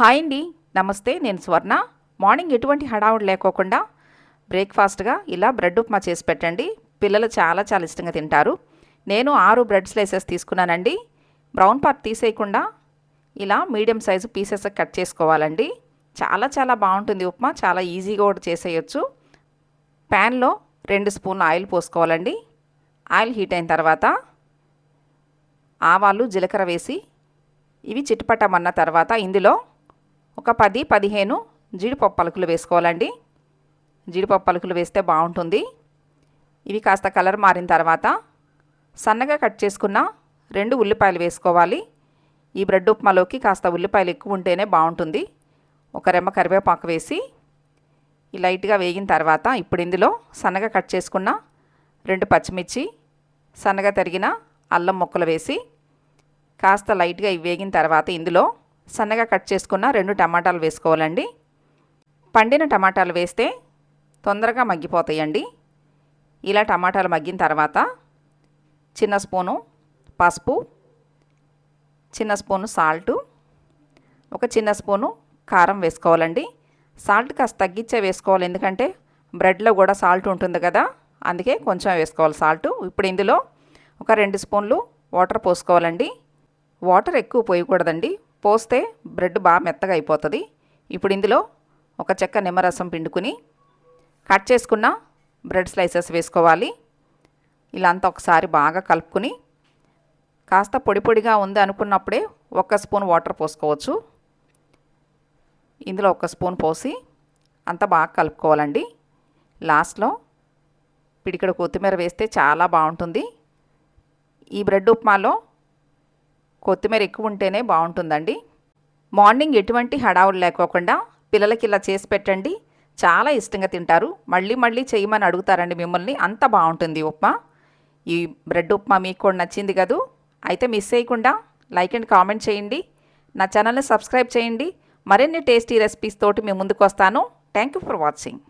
Hi అండి. నమస్తే నేను స్వర్ణ. మార్నింగ్ ఎటువంటి హడావుడు లేకోకుండా బ్రేక్ఫాస్ట్గా ఇలా బ్రెడ్ ఉప్మా చేసి పెట్టండి. పిల్లలు చాలా చాలా ఇష్టంగా తింటారు. నేను ఆరు బ్రెడ్ స్లైసెస్ తీసుకున్నానండి. బ్రౌన్ పార్ట్ తీసేయకుండా ఇలా మీడియం సైజు పీసెస్ కట్ చేసుకోవాలండి. చాలా చాలా బాగుంటుంది ఉప్మా. చాలా ఈజీగా కూడా చేసేయచ్చు. ప్యాన్లో రెండు స్పూన్ల ఆయిల్ పోసుకోవాలండి. ఆయిల్ హీట్ అయిన తర్వాత ఆవాలు జీలకర్ర వేసి ఇవి చిట్టుపట్టమన్న తర్వాత ఇందులో ఒక పది పదిహేను జీడిపప్పు పలుకులు వేసుకోవాలండి. జీడిపప్పు పలుకులు వేస్తే బాగుంటుంది. ఇవి కాస్త కలర్ మారిన తర్వాత సన్నగా కట్ చేసుకున్న రెండు ఉల్లిపాయలు వేసుకోవాలి. ఈ బ్రెడ్ ఉప్మాలోకి కాస్త ఉల్లిపాయలు ఎక్కువ ఉంటేనే బాగుంటుంది. ఒక రెమ్మ కరివేపాకు వేసి లైట్గా వేగిన తర్వాత ఇప్పుడు ఇందులో సన్నగా కట్ చేసుకున్న రెండు పచ్చిమిర్చి సన్నగా తరిగిన అల్లం ముక్కలు వేసి కాస్త లైట్గా ఇవి వేగిన తర్వాత ఇందులో సన్నగా కట్ చేసుకున్న రెండు టమాటాలు వేసుకోవాలండి. పండిన టమాటాలు వేస్తే తొందరగా మగ్గిపోతాయండి. ఇలా టమాటాలు మగ్గిన తర్వాత చిన్న స్పూను పసుపు చిన్న స్పూను సాల్టు ఒక చిన్న స్పూను కారం వేసుకోవాలండి. సాల్ట్ కాస్త తగ్గించే వేసుకోవాలి ఎందుకంటే బ్రెడ్లో కూడా సాల్ట్ ఉంటుంది కదా అందుకే కొంచెం వేసుకోవాలి సాల్ట్. ఇప్పుడు ఇందులో ఒక రెండు స్పూన్లు వాటర్ పోసుకోవాలండి. వాటర్ ఎక్కువ పోయకూడదండి. పోస్తే బ్రెడ్ బాగా మెత్తగా అయిపోతుంది. ఇప్పుడు ఇందులో ఒక చెక్క నిమ్మరసం పిండుకుని కట్ చేసుకున్న బ్రెడ్ స్లైసెస్ వేసుకోవాలి. ఇలా అంతా ఒకసారి బాగా కలుపుకుని కాస్త పొడి పొడిగా ఉంది అనుకున్నప్పుడే ఒక స్పూన్ వాటర్ పోసుకోవచ్చు. ఇందులో ఒక స్పూన్ పోసి అంతా బాగా కలుపుకోవాలండి. లాస్ట్లో పిడికడ కొత్తిమీర వేస్తే చాలా బాగుంటుంది. ఈ బ్రెడ్ ఉప్మాలో కొత్తిమీర ఎక్కువ ఉంటేనే బాగుంటుందండి. మార్నింగ్ ఎటువంటి హడావులు లేకోకుండా పిల్లలకి ఇలా చేసి పెట్టండి. చాలా ఇష్టంగా తింటారు. మళ్ళీ మళ్ళీ చేయమని అడుగుతారండి మిమ్మల్ని. అంత బాగుంటుంది ఉప్మా. ఈ బ్రెడ్ ఉప్మా మీకు కూడా నచ్చింది కదూ? అయితే మిస్ చేయకుండా లైక్ అండ్ కామెంట్ చేయండి. నా ఛానల్ని సబ్స్క్రైబ్ చేయండి. మరిన్ని టేస్టీ రెసిపీస్ తోటి మేము ముందుకు వస్తాను. Thank you for watching.